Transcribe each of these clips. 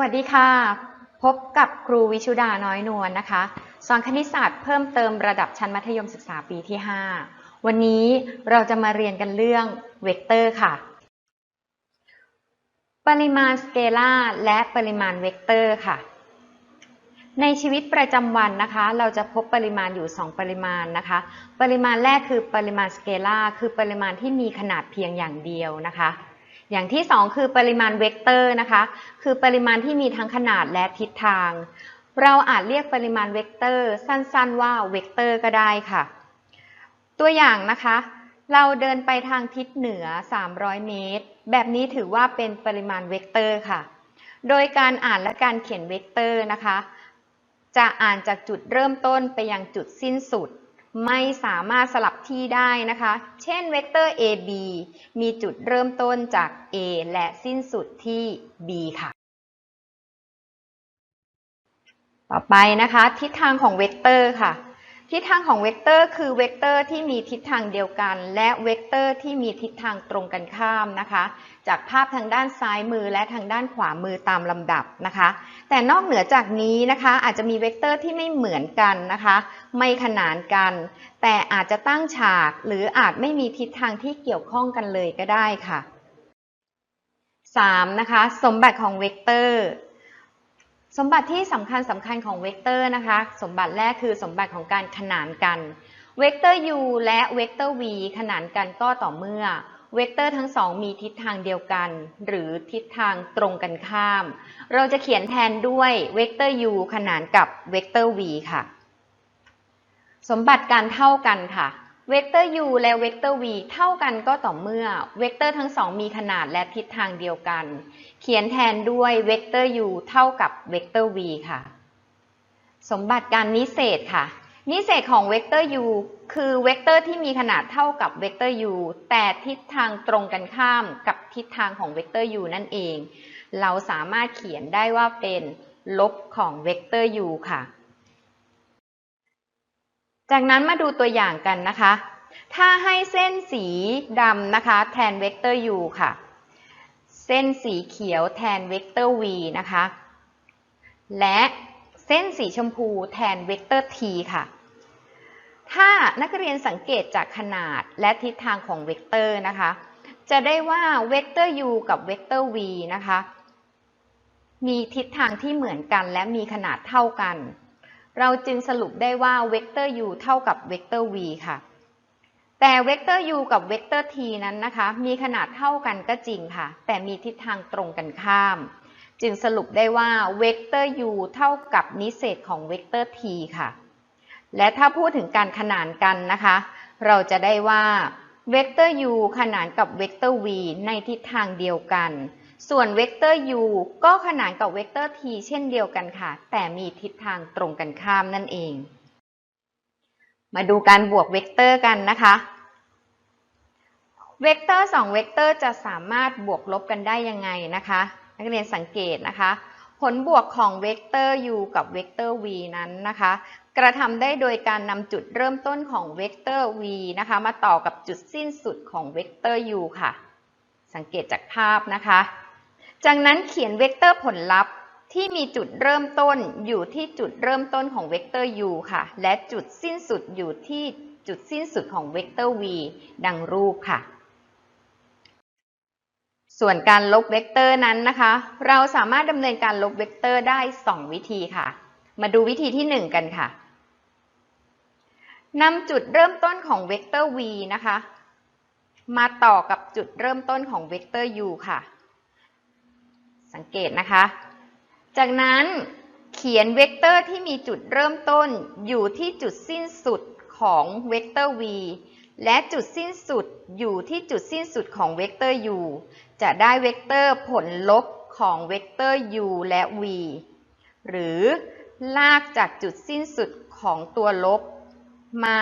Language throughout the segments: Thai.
วัสดีค่ะ พบกับครูวิชุดาน้อยนวลนะคะ สอนคณิตศาสตร์เพิ่มเติมระดับชั้นมัธยมศึกษาปีที่ 5 วันนี้เราจะมาเรียนกันเรื่องเวกเตอร์ค่ะ ปริมาณสเกลาร์และปริมาณเวกเตอร์ค่ะ ในชีวิตประจำวันนะคะ เราจะพบปริมาณอยู่ 2 ปริมาณนะคะ ปริมาณแรกคือปริมาณสเกลาร์คือปริมาณที่มีขนาดเพียงอย่างเดียวนะคะ อย่างที่ 2 คือปริมาณเวกเตอร์นะคะ คือปริมาณที่มีทั้งขนาดและทิศทาง เราอาจเรียกปริมาณเวกเตอร์ สั้นๆว่าเวกเตอร์ก็ได้ค่ะ ตัวอย่างนะคะ เราเดินไปทางทิศเหนือ 300 เมตร แบบนี้ถือว่าเป็นปริมาณเวกเตอร์ค่ะ โดยการอ่านและการเขียนเวกเตอร์นะคะ จะอ่านจากจุดเริ่มต้นไปยังจุดสิ้นสุด ไม่สามารถสลับที่ได้นะคะ เช่นเวกเตอร์ AB มีจุดเริ่มต้นจาก A และสิ้นสุดที่ B ค่ะ ต่อไปนะคะ ทิศทางของเวกเตอร์ค่ะ ทิศทางของเวกเตอร์คือเวกเตอร์ที่มีทิศทางเดียวกัน และเวกเตอร์ที่มีทิศทางตรงกันข้ามนะคะ จากภาพทางด้านซ้ายมือและทางด้านขวามือตามลำดับนะคะ แต่นอกเหนือจากนี้นะคะ อาจจะมีเวกเตอร์ที่ไม่เหมือนกันนะคะ ไม่ขนานกัน แต่อาจจะตั้งฉากหรืออาจไม่มีทิศทางที่เกี่ยวข้องกันเลยก็ได้ค่ะ 3. นะคะ สมบัติของเวกเตอร์ สมบัติที่สำคัญสำคัญของเวกเตอร์นะคะ สมบัติแรกคือสมบัติของการขนานกัน เวกเตอร์ u และเวกเตอร์ v ขนานกันก็ต่อเมื่อเวกเตอร์ทั้งสองมีทิศทางเดียวกัน หรือทิศทางตรงกันข้าม เราจะเขียนแทนด้วยเวกเตอร์ u ขนานกับเวกเตอร์ v ค่ะ สมบัติการเท่ากันค่ะ เวกเตอร์ u และเวกเตอร์ v เท่ากันก็ต่อเมื่อเวกเตอร์ทั้งสองมีขนาดและทิศทางเดียวกัน เขียนแทนด้วยเวกเตอร์ u เท่ากับเวกเตอร์ v ค่ะ สมบัติการนิเศษค่ะ นิเศษของเวกเตอร์ u คือเวกเตอร์ที่มีขนาดเท่ากับเวกเตอร์ u แต่ทิศทางตรงกันข้ามกับทิศทางของเวกเตอร์ u นั่นเอง เราสามารถเขียนได้ว่าเป็นลบของเวกเตอร์ u ค่ะ จากนั้นมาดูตัวอย่างกันนะคะ ถ้าให้เส้นสีดำนะคะ แทนเวกเตอร์ u ค่ะ เส้นสีเขียวแทนเวกเตอร์ v นะคะ และเส้นสีชมพูแทนเวกเตอร์ t ค่ะ ถ้านักเรียนสังเกตจากขนาดและทิศทางของเวกเตอร์นะคะ จะได้ว่าเวกเตอร์ u กับเวกเตอร์ v นะคะ มีทิศทางที่เหมือนกันและมีขนาดเท่ากัน เราจึงสรุปได้ว่าเวกเตอร์ u เท่ากับเวกเตอร์ v ค่ะ แต่เวกเตอร์ u กับเวกเตอร์ t นั้นนะคะ มีขนาดเท่ากันก็จริงค่ะ แต่มีทิศทางตรงกันข้าม จึงสรุปได้ว่าเวกเตอร์ u เท่ากับนิเศษของเวกเตอร์ t ค่ะ และถ้าพูดถึงการขนานกันนะคะ เราจะได้ว่าเวกเตอร์ u ขนานกับเวกเตอร์ v ในทิศทางเดียวกัน ส่วนเวกเตอร์ u ก็ขนานกับเวกเตอร์ t เช่นเดียวกันค่ะ แต่มีทิศทางตรงกันข้ามนั่นเอง มาดูการบวกเวกเตอร์กันนะคะ เวกเตอร์2เวกเตอร์จะสามารถบวกลบกันได้ยังไงนะคะ นักเรียนสังเกตนะคะ ผลบวกของเวกเตอร์ u กับเวกเตอร์ v นั้นนะคะ กระทำได้โดยการนำจุดเริ่มต้นของเวกเตอร์ v นะคะ มาต่อกับจุดสิ้นสุดของเวกเตอร์ u ค่ะ สังเกตจากภาพนะคะ จากนั้นเขียนเวกเตอร์ผลลัพธ์ที่มีจุดเริ่มต้นอยู่ที่จุดเริ่มต้นของเวกเตอร์ u ค่ะ และจุดสิ้นสุดอยู่ที่จุดสิ้นสุดของเวกเตอร์ v ดังรูปค่ะ ส่วนการลบเวกเตอร์นั้นนะคะ เราสามารถดำเนินการลบเวกเตอร์ได้ 2 วิธีค่ะ มาดูวิธีที่ 1 กันค่ะนำจุดเริ่มต้นของเวกเตอร์ v นะคะ มาต่อกับจุดเริ่มต้นของเวกเตอร์ u ค่ะ สังเกตนะคะ จากนั้นเขียนเวกเตอร์ที่มีจุดเริ่มต้นอยู่ที่จุดสิ้นสุดของเวกเตอร์ v และจุดสิ้นสุดอยู่ที่จุดสิ้นสุดของเวกเตอร์ u จะได้เวกเตอร์ผลลบของเวกเตอร์ u และ v หรือลากจากจุดสิ้นสุดของตัวลบ มา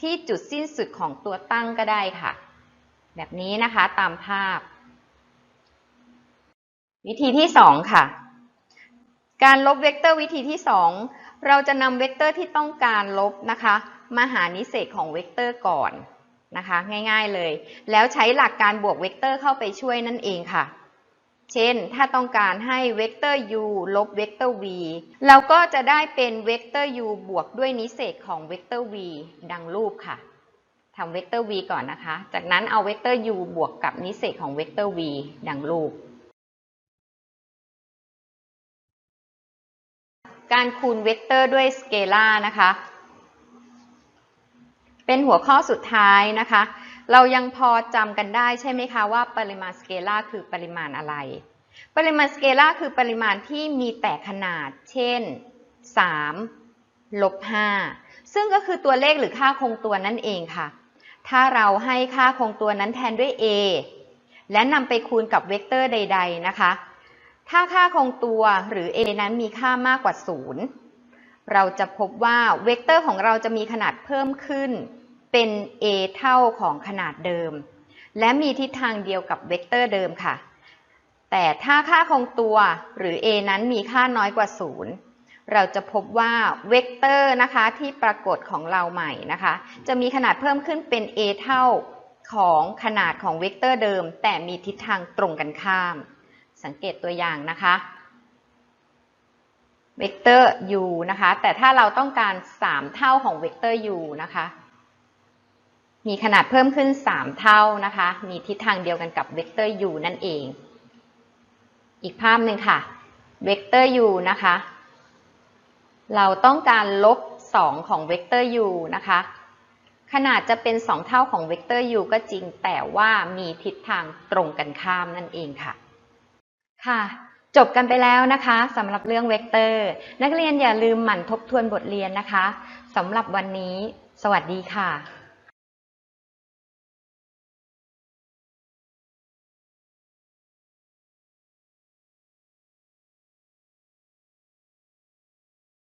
ที่จุดสิ้นสุดของตัวตั้งก็ได้ค่ะ แบบนี้นะคะตามภาพ วิธีที่ 2 ค่ะ การลบเวกเตอร์วิธีที่ 2 เราจะนำเวกเตอร์ที่ต้องการลบนะคะมาหานิเศษของเวกเตอร์ก่อนนะคะ ง่ายๆเลย แล้วใช้หลักการบวกเวกเตอร์เข้าไปช่วยนั่นเองค่ะ เช่น ถ้าต้องการให้เวกเตอร์ u ลบเวกเตอร์ v เราก็จะได้เป็นเวกเตอร์ u บวกด้วยนิเศษของเวกเตอร์ v ดังรูปค่ะทำเวกเตอร์ v ก่อนนะคะ จากนั้นเอาเวกเตอร์ u บวกกับนิเศษของเวกเตอร์ v ดังรูป การคูณเวกเตอร์ด้วยสเกลาร์นะคะ เป็นหัวข้อสุดท้ายนะคะ เรายังพอจำกันได้ใช่ไหมคะว่าปริมาณสเกลาร์คือปริมาณอะไร ปริมาณสเกลาร์คือปริมาณที่มีแต่ขนาด เช่น 3 ลบ 5 ซึ่งก็คือตัวเลขหรือค่าคงตัวนั่นเองค่ะ ถ้าเราให้ค่าคงตัวนั้นแทนด้วย a และนำไปคูณกับเวกเตอร์ใด ๆ นะคะ ถ้าค่าคงตัวหรือ a นั้นมีค่ามากกว่า 0 เราจะพบว่าเวกเตอร์ของเราจะมีขนาดเพิ่มขึ้น เป็น a เท่าของขนาดเดิม และมีทิศทางเดียวกับเวกเตอร์เดิมค่ะ แต่ถ้าค่าคงตัวหรือ a นั้นมีค่าน้อยกว่า 0 เราจะพบว่าเวกเตอร์นะคะที่ปรากฏของเราใหม่นะคะ จะมีขนาดเพิ่มขึ้นเป็น a เท่าของขนาดของเวกเตอร์เดิม แต่มีทิศทางตรงกันข้าม สังเกตตัวอย่างนะคะเวกเตอร์ u นะคะ แต่ถ้าเราต้องการ 3 เท่าของเวกเตอร์ u นะคะ มีขนาดเพิ่มขึ้น 3 เท่านะคะ มีทิศทางเดียวกันกับเวกเตอร์ u นั่นเอง อีกภาพหนึ่งค่ะ เวกเตอร์ u นะคะ เราต้องการลบ 2 ของเวกเตอร์ u นะคะ ขนาดจะเป็น 2 เท่าของเวกเตอร์ u ก็จริง แต่ว่ามีทิศทางตรงกันข้ามนั่นเองค่ะ ค่ะ จบกันไปแล้วนะคะสำหรับเรื่องเวกเตอร์ นักเรียนอย่าลืมหมั่นทบทวนบทเรียนนะคะสำหรับวันนี้ สวัสดีค่ะ